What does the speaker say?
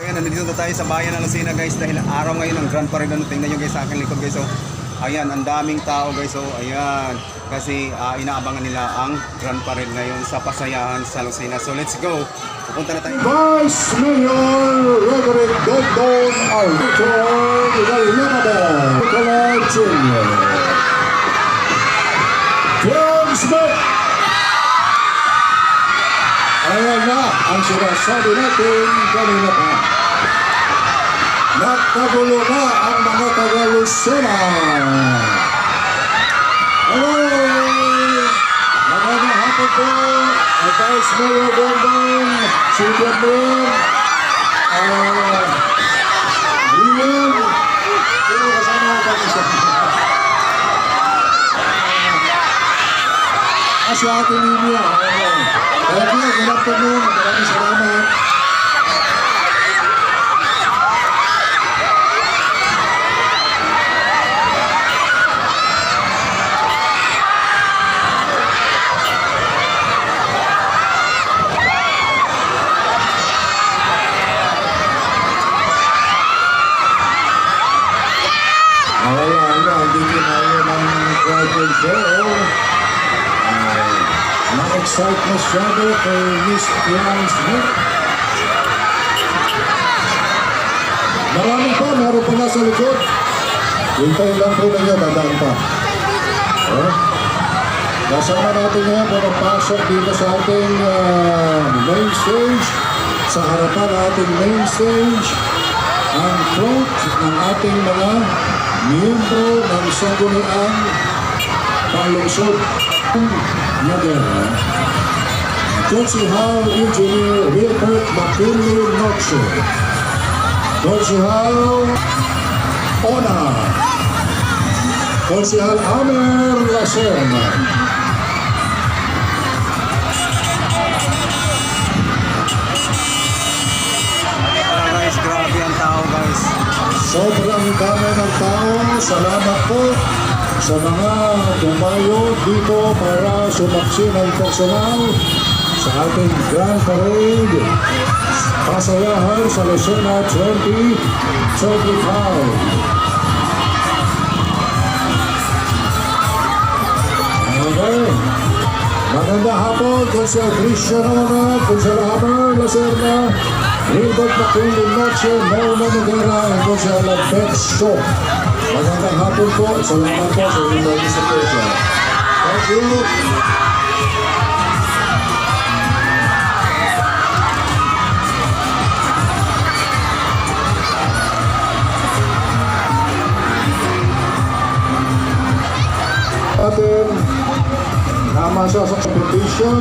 Ayan, nandito na tayo sa bayan ng Lucena guys dahil araw ngayon ng Grand Parade. Ano, tingnan nyo guys sa akin likod guys. So, ayan, ang daming tao guys. So, ayan, kasi ah, inaabangan nila ang Grand Parade ngayon sa Pasayahan sa Lucena. So, let's go. Pupunta na tayo. Vice Mayor Reverend Dondon Arlito Villalobos Nicolay ang sinasabi natin kanina pa. Nagkagulo na ang mga taga-Lucena. Hello! Magandang hapon po. At Vice Mayor Dondon, si Edmund, ah, Rian, sino kasama ko kami sa Ah, si Ate Lilia. Kinayo ng graduate show. Ay, Na-excite masyado kay Miss Kian Smith. Marami pa, meron pa nasa likod. Hintayin lang po ninyo, dadaan pa. Eh? Kasama natin ngayon pumapasok dito sa ating ah, main stage. Sa harapan ng ating main stage, ang float ng ating mga miyembro ng sangguniang panglungsod Nadera. Konsihal Engineer Wilbert McKinley Noche. Konsihal Ona. Konsihal Amer Lacerna. Sobrang dami ng tao. Salamat po sa mga tumayo dito para sumaksi ng personal sa ating Grand Parade. Pasayahan sa Lucena 2025. Okay. Magandang hapon kung sa Christian naman, kung sa Hammer, Lacerna, Wilbert McKinley Noche, Mona At kung sa Labet Show. Magandang hapon po. Salamat po sa inyong participation. Thank you. Atin, namasa sa competition.